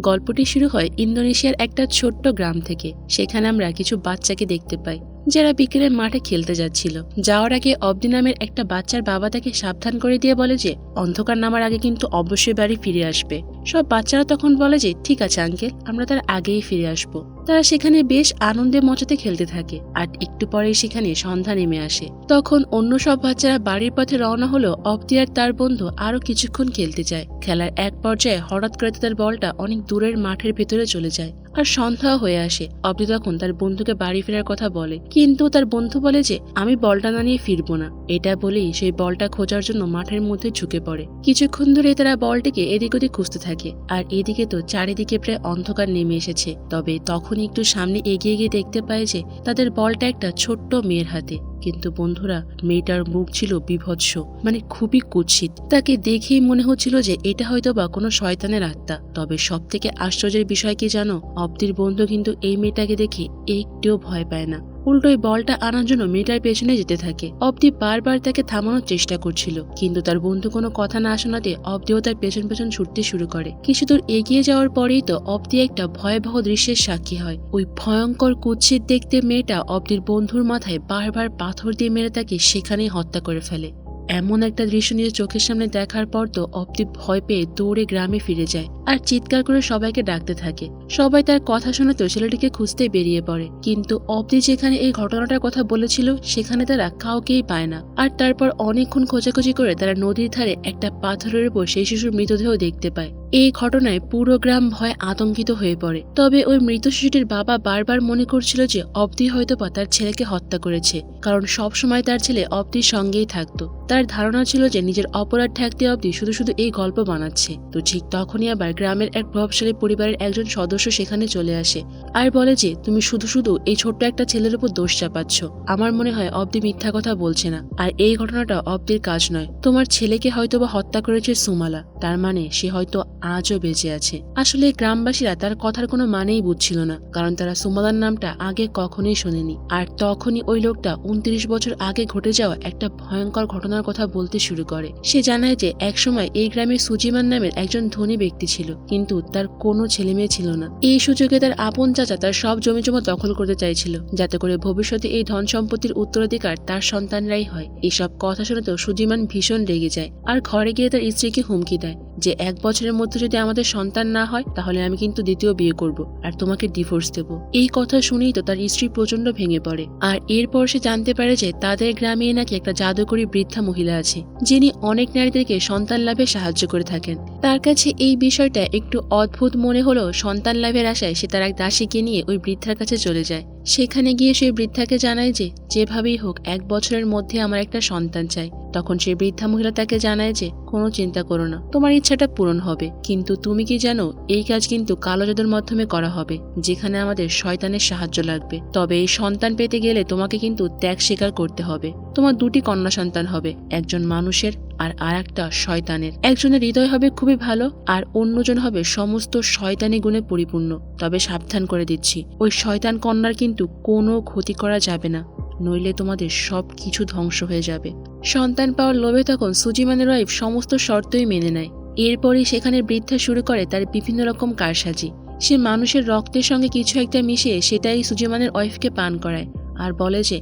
গল্পটি শুরু হয় ইন্দোনেশিয়ার একটা ছোট্ট গ্রাম থেকে। সেখানে আমরা কিছু বাচ্চাকে দেখতে পাই, যারা বিকেলের মাঠে খেলতে যাচ্ছিল। যাওয়ার আগে অবদি নামের একটা বাচ্চার বাবা তাকে সাবধান করে দিয়ে বলে যে, অন্ধকার নামার আগে কিন্তু অবশ্যই বাড়ি ফিরে আসবে। সব বাচ্চারা তখন বলে যে, ঠিক আছে আঙ্কেল আমরা তার আগেই ফিরে আসব। তারা সেখানে বেশ আনন্দে মজাতে খেলতে থাকে আর একটু পরেই সেখানে সন্ধ্যা নেমে আসে। তখন অন্য সব বাচ্চারা বাড়ির পথে রওনা হলো অব্দি আর তার বন্ধু আরও কিছুক্ষণ খেলতে যায়। খেলার এক পর্যায়ে হঠাৎ করে তাদের বলটা অনেক দূরের মাঠের ভেতরে চলে যায়। আর সন্ধ্যা হয়ে আসে। অবদি তখন তার বন্ধুকে বাড়ি ফেরার কথা বলে। কিন্তু তার বন্ধু বলে যে, আমি বলটা না নিয়ে ফিরবো না। এটা বলেই সেই বলটা খোঁজার জন্য মাঠের মধ্যে ঝুঁকে পড়ে। কিছুক্ষণ ধরে তারা বলটিকে এদিক ওদিক খুঁজতে থাকে। আর এদিকে তো চারিদিকে প্রায় অন্ধকার নেমে এসেছে। তবে তখন একটু সামনে এগিয়ে গিয়ে দেখতে পায় যে, তাদের বলটা একটা ছোট্ট মেয়ের হাতে। কিন্তু বন্ধুরা, মেয়েটার মুখ ছিল বিভৎস মানে খুবই কুৎসিত। তাকে দেখেই মনে হচ্ছিল যে এটা হয়তো বা কোনো শয়তানের আত্মা। তবে সব থেকে আশ্চর্যের বিষয় কি জানো? অব্দির বন্ধু কিন্তু এই মেয়েটাকে দেখে একটিও ভয় পায় না। উল্টো ওই বলটা আনার জন্য মেয়েটার পেছনে যেতে থাকে। অব্দি বারবার তাকে থামানোর চেষ্টা করছিল। কিন্তু তার বন্ধু কোনো কথা না শোনাতে অব্দিও তার পেছন পেছন ছুটতে শুরু করে। কিছু দূর এগিয়ে যাওয়ার পরেই তো অব্দি একটা ভয়াবহ দৃশ্যের সাক্ষী হয়। ওই ভয়ঙ্কর কুৎসিত দেখতে মেয়েটা অব্দির বন্ধুর মাথায় বারবার পাথর দিয়ে মেরে তাকে সেখানেই হত্যা করে ফেলে। এমন একটা দৃশ্য নিজের চোখের সামনে দেখার পর তো অব্দি ভয় পেয়ে দৌড়ে গ্রামে ফিরে যায় আর চিৎকার করে সবাইকে ডাকতে থাকে। সবাই তার কথা শুনে তো ছেলেটিকে খুঁজতে বেরিয়ে পড়ে। কিন্তু অব্দি যেখানে এই ঘটনাটার কথা বলেছিল, সেখানে তারা কাউকেই পায় না। আর তারপর অনেকক্ষণ খোঁজাখুঁজি করে তারা নদীর ধারে একটা পাথরের উপর সেই শিশুর মৃতদেহ দেখতে পায়। এই ঘটনায় পুরো গ্রাম ভয় আতঙ্কিত হয়ে পড়ে। তবে ওই মৃত শিশুটির বাবা বারবার মনে করছিল যে অব্দি হয়তো বা তার ছেলেকে হত্যা করেছে, কারণ সব সময় তার ছেলে অব্দির সঙ্গেই থাকতো। তার ধারণা ছিল যে নিজের অপরাধ ঠেকতে অব্দি শুধু শুধু এই গল্প বানাচ্ছে। তো ঠিক তখনই আবার গ্রামের এক প্রভাবশালী পরিবারের একজন সদস্য সেখানে চলে আসে আর বলে যে, তুমি শুধু শুধু এই ছোট্ট একটা ছেলের উপর দোষ চাপাচ্ছ। আমার মনে হয় অব্দি মিথ্যা কথা বলছে না। আর এই ঘটনাটা অব্দির কাজ নয়। তোমার ছেলেকে হয়তো বা হত্যা করেছে সুমালা। তার মানে সে হয়তো আজও বেঁচে আছে। আসলে গ্রামবাসীরা তার কথার কোনো মানেই বুঝছিল না, কারণ তারা সুমালার নামটা আগে কখনোই শোনেনি। আর তখনই ওই লোকটা উনত্রিশ বছর আগে ঘটে যাওয়া একটা ভয়ঙ্কর ঘটনার কথা বলতে শুরু করে। সে জানায় যে একসময় এই গ্রামে সুজিমান নামের একজন ধনী ব্যক্তি ছিল, কিন্তু তার কোনো ছেলে মেয়ে ছিল না। এই সুযোগে তার আপন চাচা তার সব জমি জমা দখল করতে চাইছিল, যাতে করে ভবিষ্যতে এই ধন সম্পত্তির উত্তরাধিকার তার সন্তানরাই হয়। এইসব কথা শুনে তো সুজিমান ভীষণ রেগে যায় আর ঘরে গিয়ে তার স্ত্রীকে হুমকি দেয় যে, এক বছরের মধ্যে যদি আমাদের সন্তান না হয়, তাহলে আমি কিন্তু দ্বিতীয় বিয়ে করব আর তোমাকে ডিভোর্স দেব। এই কথা শুনেই তো তার স্ত্রী প্রচণ্ড ভেঙে পড়ে। আর এরপর সে জানতে পারে যে, তাদের গ্রামে নাকি একটা জাদুকরী বৃদ্ধা মহিলা আছে, যিনি অনেক নারীদেরকে সন্তান লাভে সাহায্য করে থাকেন। তার কাছে এই বিষয়টা একটু অদ্ভুত মনে হলেও সন্তান লাভের আশায় সে তার এক দাসীকে নিয়ে ওই বৃদ্ধার কাছে চলে যায়। সেখানে গিয়ে সেই বৃদ্ধাকে জানায় যে, যেভাবেই হোক, এক বছরের মধ্যে আমার একটা সন্তান চাই। তখন সেই বৃদ্ধা মহিলা তাকে জানায় যে, কোনো চিন্তা করো না, তোমার ইচ্ছাটা পূরণ হবে। কিন্তু তুমি কি জানো, এই কাজ কিন্তু কালো জাদুর মাধ্যমে করা হবে, যেখানে আমাদের শয়তানের সাহায্য লাগবে। তবে এই সন্তান পেতে গেলে তোমাকে কিন্তু ত্যাগ স্বীকার করতে হবে। তোমার দুটি কন্যা সন্তান হবে, একজন মানুষের আর আর একটা শয়তানের। একজনের হৃদয় হবে খুবই ভালো, আর অন্যজন হবে সমস্ত শয়তানি গুণে পরিপূর্ণ। তবে সাবধান করে দিচ্ছি, ওই শয়তান কন্যার কিন্তু কোনো ক্ষতি করা যাবে না, নইলে তোমাদের সব কিছু ধ্বংস হয়ে যাবে। সন্তান পাওয়ার লোভে তখন সুজিমানের ওয়াইফ সমস্ত শর্তই মেনে নেয়। এরপরই সেখানে বৃদ্ধা শুরু করে তার বিভিন্ন রকম কারসাজি। সে মানুষের রক্তের সঙ্গে কিছু একটা মিশিয়ে সেটাই সুজিমানের ওয়াইফকে পান করায়, আর বলে যে,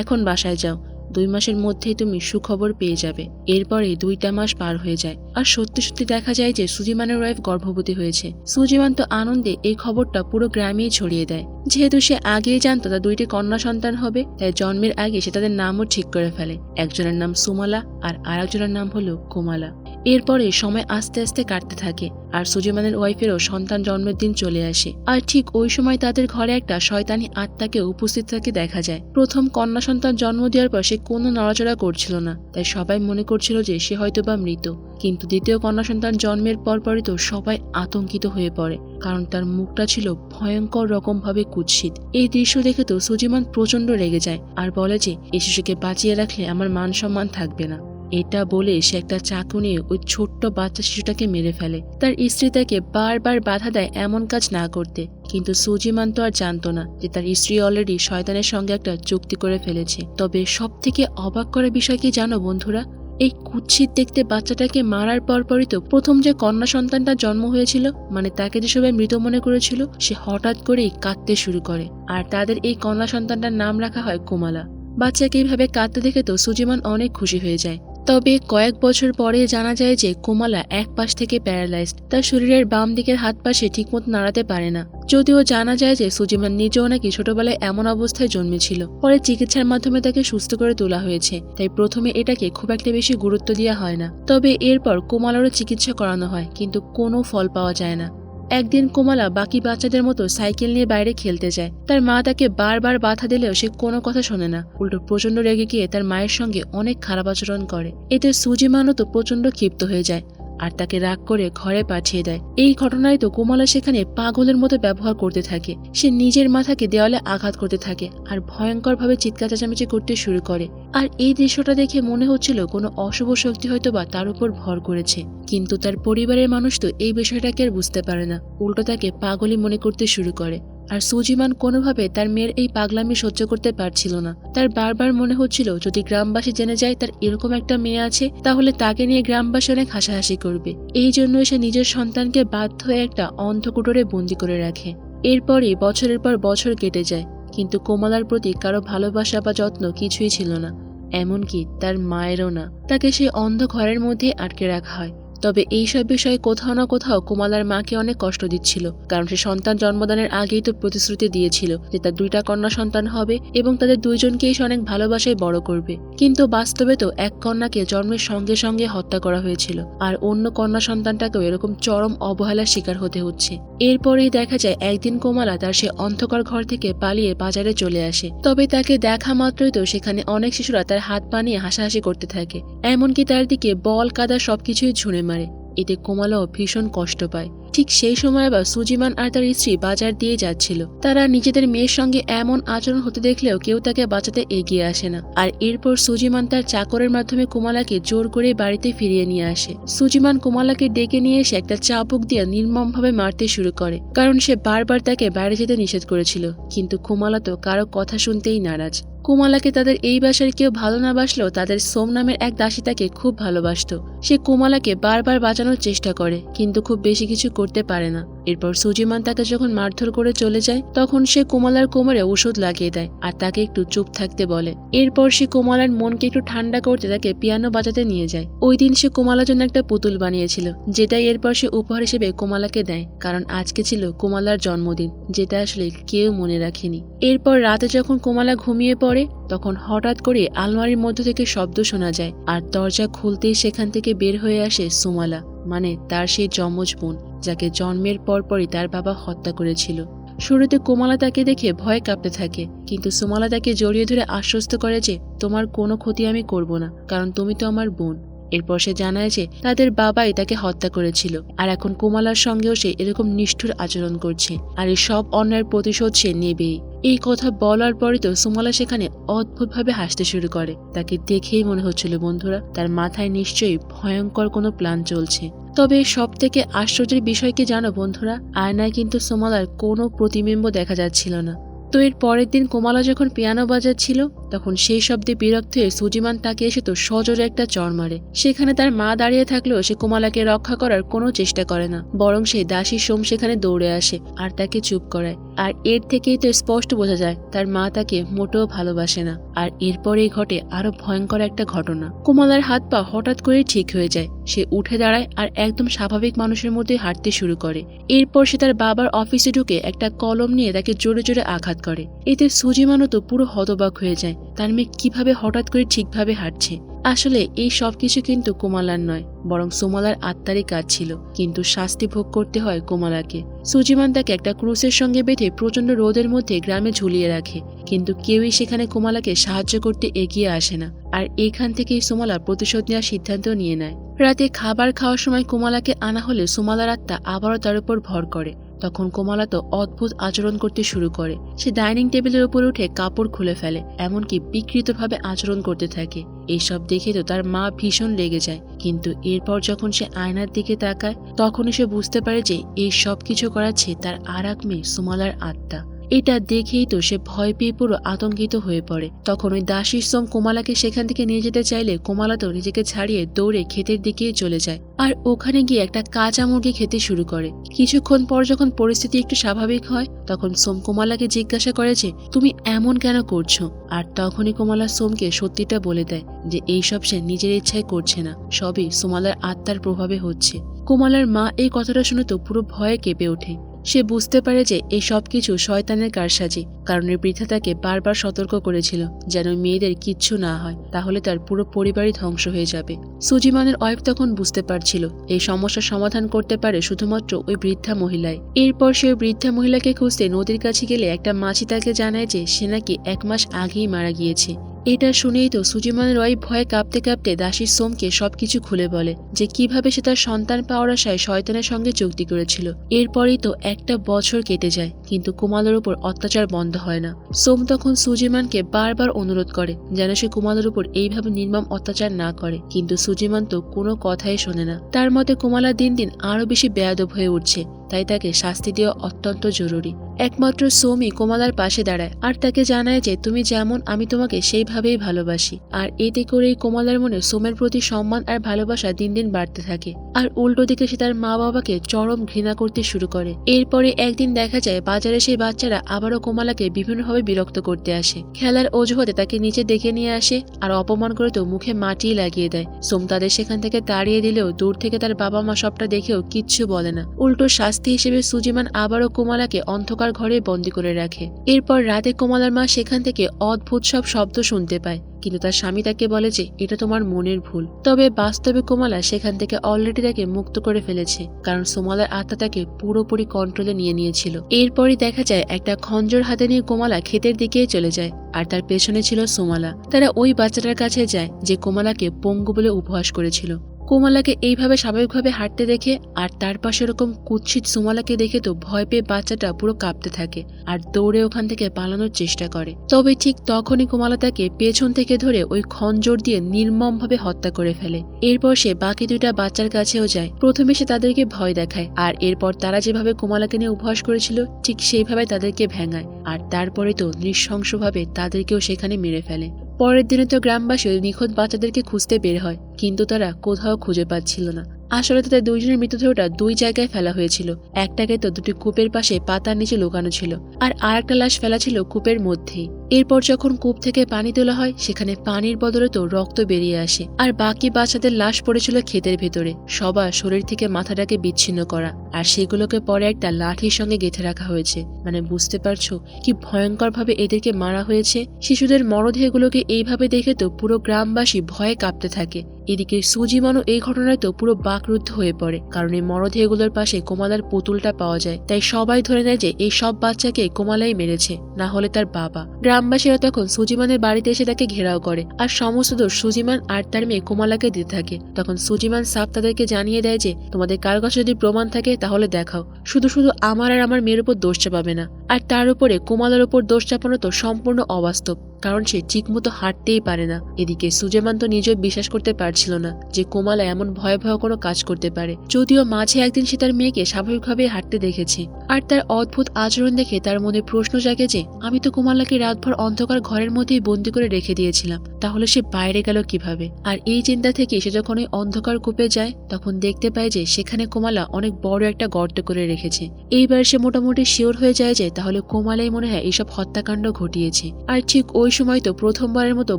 এখন বাসায় যাও দুই মাসের মধ্যেই তুমি সুখবর পেয়ে যাবে। এরপরে দুইটা মাস পার হয়ে যায়। আর সত্যি সত্যি দেখা যায় যে সুজিমানের ওয়াইফ গর্ভবতী হয়েছে। সুজিমান তো আনন্দে এই খবরটা পুরো গ্রামেই ছড়িয়ে দেয়। যেহেতু সে আগেই জানত তার দুইটি কন্যা সন্তান হবে, তাই জন্মের আগে সে তাদের নামও ঠিক করে ফেলে। একজনের নাম সুমালা আর আরেকজনের নাম হলো কুমালা। এরপরে সময় আস্তে আস্তে কাটতে থাকে, আর সুজিমানের ওয়াইফেরও সন্তান জন্মের দিন চলে আসে। আর ঠিক ওই সময় তাদের ঘরে একটা শয়তানি আত্মাকে উপস্থিত থাকে দেখা যায়। প্রথম কন্যা সন্তান জন্ম দেওয়ার পর সে কোনো নড়াচড়া করছিল না, তাই সবাই মনে করছিল যে সে হয়তো বা মৃত। কিন্তু দ্বিতীয় কন্যা সন্তান জন্মের পরপরই তো সবাই আতঙ্কিত হয়ে পড়ে, কারণ তার মুখটা ছিল ভয়ঙ্কর রকম ভাবে কুৎসিত। এই দৃশ্য দেখে তো সুজিমান প্রচণ্ড রেগে যায়, আর বলে যে এই শিশুকে বাঁচিয়ে রাখলে আমার মান সম্মান থাকবে না। এটা বলে সে একটা চাকু নিয়ে ওই ছোট্ট বাচ্চা শিশুটাকে মেরে ফেলে। তার স্ত্রী তাকে বারবার বাধা দেয় এমন কাজ না করতে। কিন্তু সুজিমান তো আর জানতো না যে তার স্ত্রী অলরেডি শয়তানের সঙ্গে একটা চুক্তি করে ফেলেছে। তবে সব থেকে অবাক করার বিষয় কি জানো বন্ধুরা? এই কুৎসিত দেখতে বাচ্চাটাকে মারার পরপরই তো প্রথম যে কন্যা সন্তানটা জন্ম হয়েছিল মানে তাকে যে সবাই মৃত মনে করেছিল, সে হঠাৎ করেই কাঁদতে শুরু করে। আর তাদের এই কন্যা সন্তানটার নাম রাখা হয় কোমালা। বাচ্চাকে এইভাবে কাঁদতে দেখে তো সুজিমান অনেক খুশি হয়ে যায়। তবে কয়েক বছর পরে জানা যায় যে কোমালা এক পাশ থেকে প্যারালাইজড। তার শরীরের বাম দিকের হাত পাশে ঠিকমতো নাড়াতে পারে না। যদিও জানা যায় যে সুজিমান নিজেও নাকি ছোটবেলায় এমন অবস্থায় জন্মেছিল। পরে চিকিৎসার মাধ্যমে তাকে সুস্থ করে তোলা হয়েছে। তাই প্রথমে এটাকে খুব একটা বেশি গুরুত্ব দেওয়া হয় না। তবে এরপর কোমালারও চিকিৎসা করানো হয়, কিন্তু কোনো ফল পাওয়া যায় না। একদিন কোমালা বাকি বাচ্চাদের মতো সাইকেল নিয়ে বাইরে খেলতে যায়। তার মা তাকে বারবার বাধা দিলেও সে কোনো কথা শোনে না। উল্টো প্রচণ্ড রেগে গিয়ে তার মায়ের সঙ্গে অনেক খারাপ আচরণ করে। এতে সুজিমানও তো প্রচণ্ড ক্ষিপ্ত হয়ে যায়। আর তাকে রাগ করে ঘরে পাঠিয়ে দেয়। এই ঘটনায় তো কোমলা সেখানে পাগলের মতো ব্যবহার করতে থাকে। সে নিজের মাথাকে দেওয়ালে আঘাত করতে থাকে আর ভয়ঙ্করভাবে চিৎকার চেঁচামেচি করতে শুরু করে। আর এই দৃশ্যটা দেখে মনে হচ্ছিল কোনো অশুভ শক্তি হয়তো বা তার উপর ভর করেছে। কিন্তু তার পরিবারের মানুষ তো এই বিষয়টাকে আর বুঝতে পারে না। উল্টো তাকে পাগলই মনে করতে শুরু করে। আর সুজিমান কোনোভাবে তার মেয়ের এই পাগলামি সহ্য করতে পারছিল না। তার বারবার মনে হচ্ছিল, যদি গ্রামবাসী জেনে যায় তার এরকম একটা মেয়ে আছে, তাহলে তাকে নিয়ে গ্রামবাসী অনেক হাসাহাসি করবে। এই জন্য সে নিজের সন্তানকে বাধ্য হয়ে একটা অন্ধকুটোরে বন্দি করে রাখে। এরপরই বছরের পর বছর কেটে যায়, কিন্তু কোমলার প্রতি কারও ভালোবাসা বা যত্ন কিছুই ছিল না। এমনকি তার মায়েরও না। তাকে সেই অন্ধ ঘরের মধ্যে আটকে রাখা হয়। তবে এইসব বিষয়ে কোথাও না কোথাও কোমালার মাকে অনেক কষ্ট দিচ্ছিল, কারণ সে সন্তান জন্মদানের আগেই তো প্রতিশ্রুতি দিয়েছিল যে তার দুইটা কন্যা সন্তান হবে এবং তাদের দুইজনকেই সে অনেক ভালোবাসায় বড় করবে। কিন্তু বাস্তবে তো এক কন্যাকে জন্মের সঙ্গে সঙ্গে হত্যা করা হয়েছিল, আর অন্য কন্যা সন্তানটাকেও এরকম চরম অবহেলার শিকার হতে হচ্ছে। এরপরেই দেখা যায় একদিন কোমালা তার সে অন্ধকার ঘর থেকে পালিয়ে বাজারে চলে আসে। তবে তাকে দেখা মাত্রই তো সেখানে অনেক শিশুরা তার হাত পা নিয়ে হাসাহাসি করতে থাকে, এমনকি তার দিকে বল, কাদা সবকিছুই ছুঁড়ে মারে। এতে কোমালাও ভীষণ কষ্ট পায়। ঠিক সেই সময় আবার সুজিমান আর তার স্ত্রী বাজার দিয়ে যাচ্ছিল। তারা নিজেদের মেয়ের সঙ্গে এমন আচরণ হতে দেখলেও কেউ তাকে বাঁচাতে এগিয়ে আসে না। আর এরপর সুজিমান তার চাকরের মাধ্যমে কোমালাকে জোর করে বাড়িতে ফিরিয়ে নিয়ে আসে। সুজিমান কোমালাকে ডেকে নিয়ে এসে একটা চাবুক দিয়ে নির্মমভাবে মারতে শুরু করে, কারণ সে বারবার তাকে বাইরে যেতে নিষেধ করেছিল। কিন্তু কোমালা তো কারও কথা শুনতেই নারাজ। কুমালাকে তাদের এই বাসার কেউ ভালো না বাসলেও তাদের সোম নামের এক দাসী তাকে খুব ভালোবাসত। সে কুমালাকে বারবার বাঁচানোর চেষ্টা করে, কিন্তু খুব বেশি কিছু করতে পারে না। এরপর সুজিমান তাকে যখন মারধর করে চলে যায়, তখন সে কোমালার কোমরে ওষুধ লাগিয়ে দেয় আর তাকে একটু চুপ থাকতে বলে। এরপর সে কোমালার মনকে একটু ঠান্ডা করতে তাকে পিয়ানো বাজাতে নিয়ে যায়। ওই দিন সে কোমালার জন্য একটা পুতুল বানিয়েছিল, যেটাই এরপর সে উপহার হিসেবে কোমালাকে দেয়, কারণ আজকে ছিল কোমালার জন্মদিন, যেটা আসলে কেউ মনে রাখেনি। এরপর রাতে যখন কোমালা ঘুমিয়ে পড়ে, তখন হঠাৎ করে আলমারির মধ্য থেকে শব্দ শোনা যায়, আর দরজা খুলতেই সেখান থেকে বের হয়ে আসে সুমালা। মানে তার সেই যমজ বোন, যাকে জন্মের পরপরই তার বাবা হত্যা করেছিল। শুরুতে কোমলা তাকে দেখে ভয় কাঁপতে থাকে, কিন্তু সুমালা তাকে জড়িয়ে ধরে আশ্বস্ত করে যে, তোমার কোনো ক্ষতি আমি করব না, কারণ তুমি তো আমার বোন। এরপর সে জানায় যে তাদের বাবাই তাকে হত্যা করেছিল, আর এখন কোমালার সঙ্গেও সে এরকম নিষ্ঠুর আচরণ করছে, আর এই সব অন্যায়ের প্রতিশোধ সে নেবেই। এই কথা বলার পরই তো সুমলা সেখানে অদ্ভুতভাবে হাসতে শুরু করে। তাকে দেখেই মনে হচ্ছিল, বন্ধুরা, তার মাথায় নিশ্চয়ই ভয়ঙ্কর কোনো প্ল্যান চলছে। তবে সব থেকে আশ্চর্যের বিষয় কি জানো, বন্ধুরা? আয়নায় কিন্তু সোমালার কোনো প্রতিবিম্ব দেখা যাচ্ছিল না। তো এর পরের দিন কোমালা যখন পিয়ানো বাজাচ্ছিল, তখন সেই শব্দে বিরক্ত হয়ে সুজিমান তাকে এসে তো সজোরে একটা চর মারে। সেখানে তার মা দাঁড়িয়ে থাকলেও সে কোমালাকে রক্ষা করার কোনো চেষ্টা করে না, বরং সেই দাসী সোম সেখানে দৌড়ে আসে আর তাকে চুপ করায়। আর এর থেকেই তো স্পষ্ট বোঝা যায়, তার মা তাকে মোটেও ভালোবাসে না। আর এরপরেই ঘটে আরও ভয়ঙ্কর একটা ঘটনা। কোমালার হাত পা হঠাৎ করেই ঠিক হয়ে যায়। সে উঠে দাঁড়ায় আর একদম স্বাভাবিক মানুষের মধ্যে হাঁটতে শুরু করে। এরপর সে তার বাবার অফিসে ঢুকে একটা কলম নিয়ে তাকে জোরে জোরে আঘাত করে। এতে সুজিমানও তো পুরো হতবাক হয়ে যায়। তার মেয়ে কীভাবে হঠাৎ করে ঠিকভাবে হাঁটছে? আসলে এই সব কিছু কিন্তু কোমালার নয়, বরং সোমালার আত্মারই কাজ ছিল। কিন্তু শাস্তি ভোগ করতে হয় কোমালাকে। সুজিমান তাকে একটা ক্রুসের সঙ্গে বেঁধে প্রচণ্ড রোদের মধ্যে গ্রামে ঝুলিয়ে রাখে। কিন্তু কেউই সেখানে কোমালাকে সাহায্য করতে এগিয়ে আসে না। আর এখান থেকেই সোমালা প্রতিশোধ নেওয়ার সিদ্ধান্ত নিয়ে নেয়। রাতে খাবার খাওয়ার সময় কোমালাকে আনা হলে সোমালার আত্মা আবারও তার উপর ভর করে। তখন কোমালা তো অদ্ভুত আচরণ করতে শুরু করে। সে ডাইনিং টেবিলের উপর উঠে কাপড় খুলে ফেলে, এমনকি বিকৃতভাবে আচরণ করতে থাকে। এইসব দেখে তো তার মা ভীষণ লেগে যায়। কিন্তু এরপর যখন সে আয়নার দিকে তাকায় তখন সে বুঝতে পারে যে এই সব কিছু করাচ্ছে তার আর এক মেয়ে সুমালার আত্মা। এটা দেখেই তো সে ভয় পেয়ে পুরো আতঙ্কিত হয়ে পড়ে। তখন ওই দাসীর সোম কোমালাকে সেখান থেকে নিয়ে যেতে চাইলে কোমালা তো নিজেকে ছাড়িয়ে দৌড়ে ক্ষেতের দিকে চলে যায় আর ওখানে গিয়ে একটা কাঁচা মুরগি খেতে শুরু করে। কিছুক্ষণ পর যখন পরিস্থিতি একটু স্বাভাবিক হয়, তখন সোম কোমালাকে জিজ্ঞাসা করে যে, তুমি এমন কেন করছ? আর তখনই কোমালা সোমকে সত্যিটা বলে দেয় যে, এইসব সে নিজের ইচ্ছায় করছে না। সবই সোমালার আত্মার প্রভাবে হচ্ছে। কোমালার মা এই কথাটা শুনে তো পুরো ভয়ে কেঁপে ওঠে। সে বুঝতে পারে যে এই সব কিছু শয়তানের কারসাজি, কারণ এর বৃথা তাকে বারবার সতর্ক করেছিল, যেন মেয়েদের কিচ্ছু না হয়, তাহলে তার পুরো পরিবারই ধ্বংস হয়ে যাবে। সুজিমানের ওয়াইফ তখন বুঝতে পারছিল, এই সমস্যার সমাধান করতে পারে শুধুমাত্র ওই বৃদ্ধা মহিলাই। এরপর সে বৃদ্ধা মহিলাকে খুঁজতে নদীর কাছে গেলে একটা মাছি তাকে জানায় যে সে নাকি এক মাস আগেই মারা গিয়েছে। এটা শুনেই তো সুজিমান ওয়াইফ ভয়ে কাঁপতে কাঁপতে দাসীর সোমকে সবকিছু খুলে বলে যে কীভাবে সে তার সন্তান পাওয়ার আশায় শয়তানের সঙ্গে চুক্তি করেছিল। এরপরই তো একটা বছর কেটে যায়, কিন্তু কুমালের উপর অত্যাচার বন্ধ হয় না। সোম তখন সুজিমানকে বারবার অনুরোধ করে যেন সে কুমালের উপর এইভাবে নির্মম অত্যাচার না করে, কিন্তু সুজিমান তো কোনো কথাই শোনে না। তার মতে কুমালা দিন দিন আরও বেশি বেয়াদব হয়ে উঠছে। তাই তাকে শাস্তি দেওয়া অত্যন্ত জরুরি। একমাত্র সোমই কোমালার পাশে দাঁড়ায় আর তাকে জানায় যে, তুমি যেমন আমি তোমাকে সেইভাবেই ভালোবাসি। আর এতে করেই কোমালার মনে সোমের প্রতি সম্মান আর ভালোবাসা দিন দিন বাড়তে থাকে। আর উল্টো দিকে সে তার মা বাবাকে চরম ঘৃণা করতে শুরু করে। এরপরে একদিন দেখা যায়, বাজারে সেই বাচ্চারা আবারও কোমালাকে বিভিন্নভাবে বিরক্ত করতে আসে। খেলার অজুহাতে তাকে নিচে ডেকে নিয়ে আসে আর অপমান করে তো মুখে মাটি লাগিয়ে দেয়। সোম তাদের সেখান থেকে তাড়িয়ে দিলেও দূর থেকে তার বাবা মা সবটা দেখেও কিচ্ছু বলে না। উল্টো শাস্তি হিসেবে সুজিমান আবারও কোমালাকে অন্ধকার ঘরে বন্দি করে রাখে। এরপর রাতে কোমালার মা সেখান থেকে অদ্ভুত সব শব্দ শুনতে পায়, কিন্তু তার স্বামী তাকে বলে যে, এটা তোমার মনের ভুল। তবে বাস্তবে কোমালা সেখান থেকে অলরেডি তাকে মুক্ত করে ফেলেছে, কারণ সোমালার আত্মা তাকে পুরোপুরি কন্ট্রোলে নিয়ে নিয়েছিল। এরপরই দেখা যায়, একটা খঞ্জর হাতে নিয়ে কোমালা ক্ষেতের দিকেই চলে যায়, আর তার পেছনে ছিল সোমালা। তারা ওই বাচ্চাটার কাছে যায়, যে কোমালাকে পঙ্গু বলে উপহাস করেছিল। কোমালাকে এইভাবে স্বাভাবিকভাবে হাঁটতে দেখে আর তার পাশে এরকম কুৎসিত সুমালাকে দেখে তো ভয় পেয়ে বাচ্চাটা পুরো কাঁপতে থাকে আর দৌড়ে ওখান থেকে পালানোর চেষ্টা করে। তবে ঠিক তখনই কোমালা তাকে পেছন থেকে ধরে ওই খঞ্জর দিয়ে নির্মমভাবে হত্যা করে ফেলে। এরপর সে বাকি দুইটা বাচ্চার কাছেও যায়। প্রথমে সে তাদেরকে ভয় দেখায় আর এরপর তারা যেভাবে কোমালাকে নিয়ে উপহাস করেছিল, ঠিক সেইভাবে তাদেরকে ভেঙায়। আর তারপরে তো নৃশংসভাবে তাদেরকেও সেখানে মেরে ফেলে। পরের দিনে তো গ্রামবাসী নিখোঁজ বাচ্চাদেরকে খুঁজতে বের হয়, কিন্তু তারা কোথাও খুঁজে পাচ্ছিল না। আসলে তাদের দুইজনের মৃতদেহটা দুই জায়গায় ফেলা হয়েছিল। একটাকে তো দুটি কূপের পাশে পাতার নিচে লুকানো ছিল আর আরেকটা লাশ ফেলা ছিল কূপের মধ্যেই। এরপর যখন কূপ থেকে পানি তোলা হয়, সেখানে পানির বদলে তো রক্ত বেরিয়ে আসে আর বাকি বাচ্চাদের লাশ পড়েছিল ক্ষেতের ভেতরে, সবার শরীর থেকে মাথাটাকে বিচ্ছিন্ন করা আর সেগুলোকে পরে একটা লাঠির সঙ্গে গেঁথে রাখা হয়েছে। মানে বুঝতে পারছ কি ভয়ঙ্কর ভাবে এদেরকে মারা হয়েছে? শিশুদের মরদেহগুলোকে এইভাবে দেখে তো পুরো গ্রামবাসী ভয়ে কাঁপতে থাকে। এদিকে সুজিমানও এই ঘটনায় তো পুরো বাকরুদ্ধ হয়ে পড়ে, কারণ এই মরদেহগুলোর পাশে কোমালার পুতুলটা পাওয়া যায়। তাই সবাই ধরে নেয় যে এই সব বাচ্চাকে কোমালাই মেরেছে, না হলে তার বাবা। গ্রামবাসীরা তখন সুজিমানের বাড়িতে এসে তাকে ঘেরাও করে, আর সমস্ত দোষ সুজিমান আর তার মেয়ে কোমালাকে দিতে থাকে। তখন সুজিমান সাপ তাদেরকে জানিয়ে দেয় যে, তোমাদের কারও কাছে যদি প্রমাণ থাকে, তাহলে দেখাও। শুধু শুধু আমার আর আমার মেয়ের উপর দোষ চাপাবে না। আর তার উপরে কোমালার উপর দোষ চাপানো তো সম্পূর্ণ অবাস্তব। কারণ সে ঠিকমতো হাঁটতেই পারে না। এদিকে সুজেমান তো নিজেও বিশ্বাস করতে পারছিল না যে কোমালা এমন ভয় ভয় কোনো কাজ করতে পারে। যদিও মাঝে একদিন সে তার মেয়েকে স্বাভাবিকভাবে হাঁটতে দেখেছে। আর তার অদ্ভুত আচরণ দেখে তার মনে প্রশ্ন জাগে যে, আমি তো কোমালাকে রাতভর অন্ধকার ঘরের মধ্যেই বন্দি করে রেখে দিয়েছিলাম। তাহলে সে বাইরে গেল কীভাবে? আর এই চিন্তা থেকে সে যখন ওই অন্ধকার কূপে যায়, তখন দেখতে পায় যে সেখানে কোমালা অনেক বড় একটা গর্ত করে রেখেছে। এইবার সে মোটামুটি শিওর হয়ে যায় যে, তাহলে কোমালাই মনে হয় এইসব হত্যাকাণ্ড ঘটিয়েছে। আর ঠিক ওই সময় তো প্রথমবারের মতো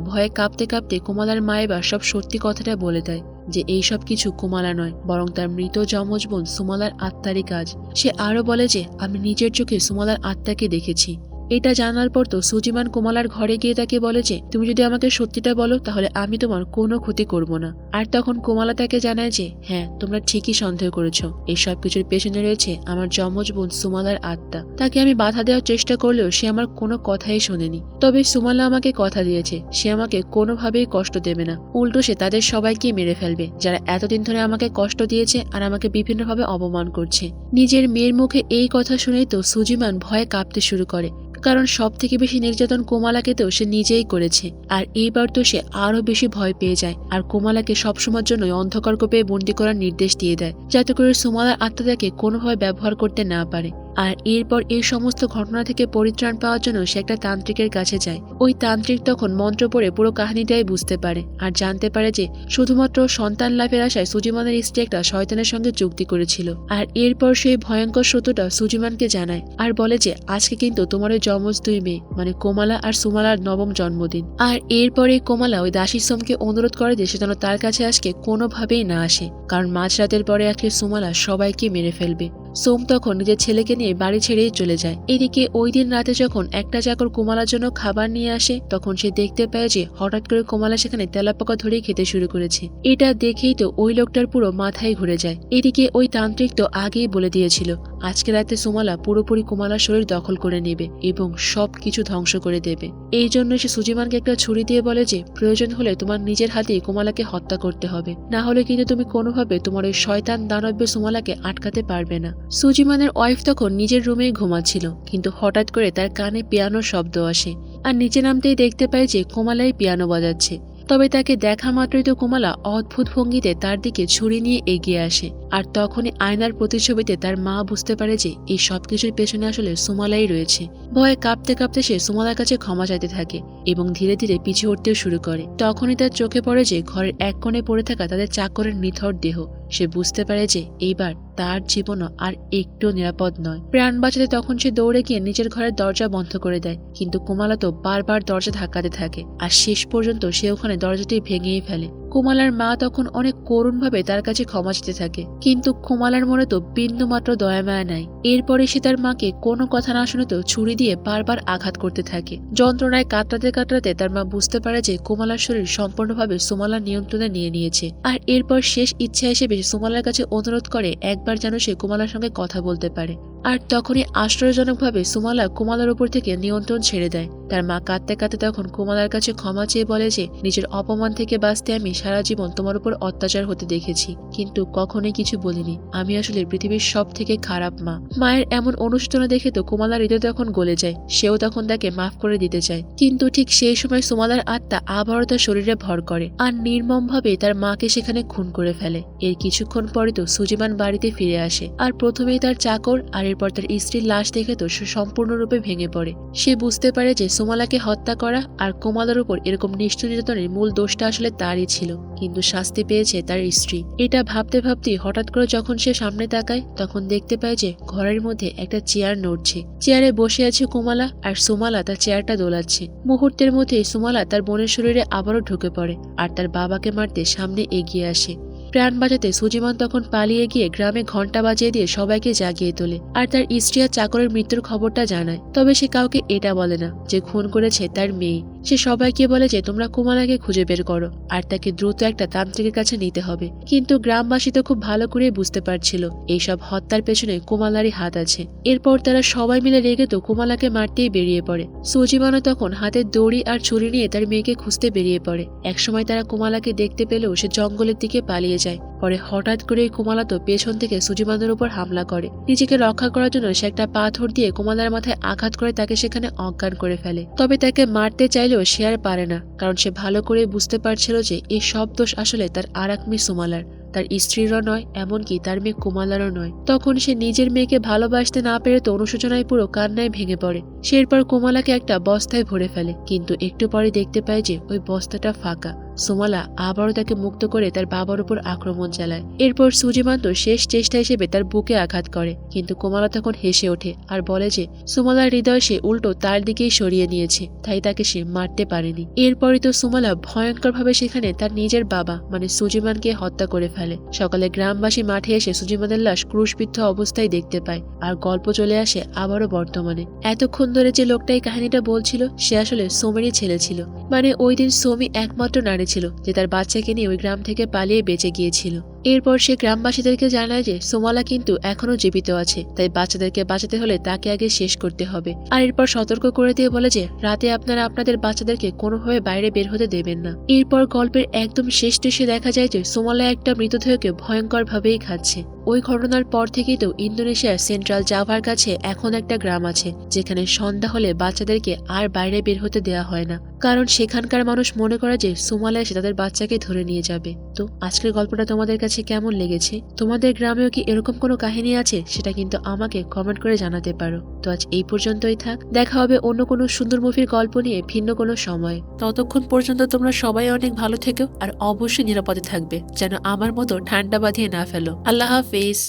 ভয়ে কাঁপতে কাঁপতে কোমালার মা এবার সব সত্যি কথাটা বলে দেয় যে এই সব কিছু কোমালা নয়, বরং তার মৃত যমজ বোন সুমালার আত্মারই কাজ। সে আরও বলে যে, আমি নিজের চোখে সুমালার আত্মাকে দেখেছি। এটা জানার পর তো সুজিমান কোমালার ঘরে গিয়ে তাকে বলে যে, তুমি যদি আমাকে সত্যিটা বলো, তাহলে আমি তোমার কোনো ক্ষতি করব না। আর তখন কোমালা তাকে জানায় যে হ্যাঁ তোমরা ঠিকই সন্দেহ করেছ। এই সব কিছুর পেছনে রয়েছে আমার যমজ বোন সুমালার আত্মা। তাকে আমি বাধা দেওয়ার চেষ্টা করলেও সে আমার কোনো কথাই শোনেনি। তবে সুমালা আমাকে কথা দিয়েছে, সে আমাকে কোনোভাবেই কষ্ট দেবে না। উল্টো সে তাদের সবাইকে মেরে ফেলবে, যারা এতদিন ধরে আমাকে কষ্ট দিয়েছে আর আমাকে বিভিন্নভাবে অপমান করছে। নিজের মেয়ের মুখে এই কথা শুনেই তো সুজিমান ভয়ে কাঁপতে শুরু করে। কারণ সব থেকে বেশি নির্যাতন কোমালাকে তো সে নিজেই করেছে। আর এইবার তো সে আরও বেশি ভয় পেয়ে যায় আর কোমালাকে সবসময়ের জন্য অন্ধকার কোপে বন্দি করার নির্দেশ দিয়ে দেয়, যাতে করে সুমালার আত্মাটাকে কোনোভাবে ব্যবহার করতে না পারে। আর এরপর এই সমস্ত ঘটনা থেকে পরিত্রাণ পাওয়ার জন্য সে একটা তান্ত্রিকের কাছে যায়। ওই তান্ত্রিক তখন মন্ত্র পড়ে পুরো কাহিনীটাই বুঝতে পারে আর জানতে পারে যে শুধুমাত্র সন্তান লাভের আশায় সুজিমানের স্ত্রী একটা শয়তানের সঙ্গে চুক্তি করেছিল। আর এরপর সেই ভয়ঙ্কর সত্যটা সুজিমানকে জানায় আর বলে যে, আজকে কিন্তু তোমার ওই যমজ দুই মেয়ে মানে কোমালা আর সুমালার নবম জন্মদিন। আর এরপরে কোমালা ওই দাসী সোমকে অনুরোধ করে যে সে যেন তার কাছে আজকে কোনোভাবেই না আসে, কারণ মাঝরাতের পরে আজকে সুমালা সবাইকে মেরে ফেলবে। সোম তখন নিজের ছেলেকে নিয়ে বাড়ি ছেড়েই চলে যায়। এদিকে ওই দিন রাতে যখন একটা চাকর কোমালার জন্য খাবার নিয়ে আসে, তখন সে দেখতে পায় যে হঠাৎ করে কোমালা সেখানে তেলাপোকা ধরে খেতে শুরু করেছে। এটা দেখেই তো ওই লোকটার পুরো মাথায় ঘুরে যায়। এদিকে ওই তান্ত্রিক তো আগেই বলে দিয়েছিল আজকে রাতে সুমালা পুরোপুরি কোমালার শরীর দখল করে নেবে এবং সব কিছু ধ্বংস করে দেবে। এই জন্য সে সুজিমানকে একটা ছুরি দিয়ে বলে যে, প্রয়োজন হলে তোমার নিজের হাতেই কোমালাকে হত্যা করতে হবে। না হলে কিন্তু তুমি কোনোভাবে তোমার ওই শয়তান দানব্য সুমালাকে আটকাতে পারবে না। সুজিমানের ওয়াইফ তখন নিজের রুমেই ঘুমাচ্ছিল, কিন্তু হঠাৎ করে তার কানে পিয়ানোর শব্দ আসে। আর নিচে নামতেই দেখতে পায় যে কোমালাই পিয়ানো বাজাচ্ছে। তবে তাকে দেখা মাত্রই তো কোমালা অদ্ভুত ভঙ্গিতে তার দিকে ছুরি নিয়ে এগিয়ে আসে। আর তখনই আয়নার প্রতিছবিতে তার মা বুঝতে পারে যে এই সবকিছুর পেছনে আসলে সুমালাই রয়েছে। ভয়ে কাঁপতে কাঁপতে সে সুমালার কাছে ক্ষমা চাইতে থাকে এবং ধীরে ধীরে পিছিয়ে উঠতেও শুরু করে। তখনই তার চোখে পড়ে যে ঘরের এক কোণে পড়ে থাকা তাদের চাকরের নিথর দেহ। সে বুঝতে পারে যে এইবার তার জীবনও আর একটু নিরাপদ নয়। প্রাণ বাঁচাতে তখন সে দৌড়ে গিয়ে নিজের ঘরের দরজা বন্ধ করে দেয়, কিন্তু কোমালা তো বারবার দরজা ধাক্কাতে থাকে। আর শেষ পর্যন্ত সে ওখানে দরজাটি ভেঙেই ফেলে। কোমালার মা তখন অনেক করুণভাবে তার কাছে ক্ষমা চেতে থাকে। কিন্তু কোমালার মনে তো বিন্দু মাত্র দয়া মায়া নাই। এরপরে সে তার মাকে কোনো কথা না শুনেতেও ছুরি দিয়ে বারবার আঘাত করতে থাকে। যন্ত্রণায় কাতরাতে কাতরাতে তার মা বুঝতে পারে যে কোমালার শরীর সম্পূর্ণভাবে সুমালার নিয়ন্ত্রণে নিয়ে নিয়েছে। আর এরপর শেষ ইচ্ছা হিসেবে সুমালার কাছে অনুরোধ করে একবার যেন সে কুমালার সঙ্গে কথা বলতে পারে। আর তখনই আশ্চর্যজনকভাবে সুমালা কুমালার উপর থেকে নিয়ন্ত্রণ ছেড়ে দেয়। তার মা কাঁদতে কাঁদতে তখন কুমালার কাছে ক্ষমা চেয়ে বলে যে, নিজের অপমান থেকে বাঁচতে আমি সারা জীবন তোমার উপর অত্যাচার হতে দেখেছি, কিন্তু কখনোই কিছু বলিনি। আমি আসলে পৃথিবীর সব থেকে খারাপ মা। মায়ের এমন অনুষ্ঠানে দেখে তো কুমালার হৃদয় তখন গলে যায়। সেও তখন তাকে মাফ করে দিতে চায়। কিন্তু ঠিক সেই সময় সুমালার আত্মা আবারও তার শরীরে ভর করে আর নির্মমভাবে তার মাকে সেখানে খুন করে ফেলে। এর কিছুক্ষণ পরে তো সুজিমান বাড়িতে ফিরে আসে আর প্রথমেই তার চাকর আর এরপর তার স্ত্রীর লাশ দেখে তো সে সম্পূর্ণরূপে ভেঙে পড়ে। সে বুঝতে পারে যে সোমালাকে হত্যা করা আর কোমালার উপর এরকম নিষ্ঠুর নির্যাতনের মূল দোষটা আসলে তারই ছিল, কিন্তু শাস্তি পেয়েছে তার স্ত্রী। এটা ভাবতে ভাবতেই হঠাৎ করে যখন সে সামনে তাকায়, তখন দেখতে পায় যে ঘরের মধ্যে একটা চেয়ার নড়ছে। চেয়ারে বসে আছে কোমালা আর সুমালা তার চেয়ারটা দোলাচ্ছে। মুহূর্তের মধ্যেই সুমালা তার বোনের শরীরে আবারও ঢুকে পড়ে আর তার বাবাকে মারতে সামনে এগিয়ে আসে। প্রাণ বাঁচাতে সুজিমান তখন পালিয়ে গিয়ে গ্রামে ঘণ্টা বাজিয়ে দিয়ে সবাইকে জাগিয়ে তোলে আর তার আর চাকরের মৃত্যুর খবরটা জানায়। তবে সে কাউকে এটা বলে না যে খুন করেছে তার মেয়ে। সে সবাইকে বলে যে তোমরা কুমালাকে খুঁজে বের করো আর তাকে দ্রুত একটা তান্ত্রিকের কাছে নিতে হবে। কিন্তু গ্রামবাসী তো খুব ভালো করে বুঝতে পারছিল এইসব হত্যার পেছনে কুমালারই হাত আছে। এরপর তারা সবাই মিলে রেগে তো কুমালাকে মারতেই বেরিয়ে পড়ে। সুজিমানও তখন হাতে দড়ি আর ছুরি নিয়ে তার মেয়েকে খুঁজতে বেরিয়ে পড়ে। একসময় তারা কুমালাকে দেখতে পেলেও সে জঙ্গলের দিকে পালিয়ে যায়। পরে হঠাৎ করে কুমালা তো পেছন থেকে সুজিমানের উপর হামলা করে। নিজেকে রক্ষা করার জন্য সে একটা পাথর দিয়ে কুমালার মাথায় আঘাত করে তাকে সেখানে অজ্ঞান করে ফেলে। তবে তাকে মারতে চাইলেও সে আর পারে না, কারণ সে ভালো করে বুঝতে পারছিল যে এই সব দোষ আসলে তার আরাকমি সুমালার। তার স্ত্রীরও নয়, এমনকি তার মেয়ে কুমালারও নয়। তখন সে নিজের মেয়েকে ভালোবাসতে না পেরে তো অনুশোচনায় পুরো কান্নায় ভেঙে পড়ে। সে এরপর কুমালাকে একটা বস্তায় ভরে ফেলে, কিন্তু একটু পরে দেখতে পায় যে ওই বস্তাটা ফাঁকা। সুমালা আবারও তাকে মুক্ত করে তার বাবার উপর আক্রমণ চালায়। এরপর সুজিমান্ত শেষ চেষ্টা হিসেবে তার বুকে আঘাত করে, কিন্তু কুমালা তখন হেসে ওঠে আর বলে যে, সুমালার হৃদয় সে উল্টো তার দিকেই সরিয়ে নিয়েছে, তাই তাকে সে মারতে পারেনি। এরপরই তো সুমালা ভয়ঙ্করভাবে সেখানে তার নিজের বাবা মানে সুজিমানকে হত্যা করে ফেলে। সকালে গ্রামবাসী মাঠে এসে সুজিমাদের লাশ ক্রুশবিদ্ধ অবস্থায় দেখতে পায় আর গল্প চলে আসে আবারও বর্তমানে। এতক্ষণ ধরে যে লোকটা এই কাহিনীটা বলছিল, সে আসলে সোমেরই ছেলে ছিল। মানে ওই দিন সোমি একমাত্র নারী ছিল, যে তার বাচ্চাকে নিয়ে ওই গ্রাম থেকে পালিয়ে বেঁচে গিয়েছিল। এরপর সে গ্রামবাসীদেরকে জানায় যে সোমালা কিন্তু এখনও জীবিত আছে, তাই বাচ্চাদেরকে বাঁচাতে হলে তাকে আগে শেষ করতে হবে। আর এরপর সতর্ক করে দিয়ে বলে যে, রাতে আপনারা আপনাদের বাচ্চাদেরকে কোনোভাবে বাইরে বের হতে দেবেন না। এরপর গল্পের একদম শেষ দৃশ্যে দেখা যায় যে সোমালা একটা মৃতদেহকে ভয়ঙ্কর ভাবেই খাচ্ছে। ওই ঘটনার পর থেকেই তো ইন্দোনেশিয়ার সেন্ট্রাল জাভার কাছে এখন একটা গ্রাম আছে, যেখানে সন্ধ্যা হলে বাচ্চাদেরকে আর বাইরে বের হতে দেওয়া হয় না। কারণ সেখানকার মানুষ মনে করে যে সুমালা এসে তাদের বাচ্চাকে ধরে নিয়ে যাবে। তো আজকের গল্পটা তোমাদের কাছে কেমন লেগেছে? তোমাদের গ্রামেও কি এরকম কোনো কাহিনী আছে? সেটা কিন্তু আমাকে কমেন্ট করে জানাতে পারো। তো আজ এই পর্যন্তই থাক। দেখা হবে অন্য কোনো সুন্দর মুভির গল্প নিয়ে ভিন্ন কোনো সময়। ততক্ষণ পর্যন্ত তোমরা সবাই অনেক ভালো থেকো আর অবশ্যই নিরাপদে থাকবে, যেন আমার মতো ঠান্ডা বাঁধিয়ে না ফেলো। আল্লাহ হাফিজ।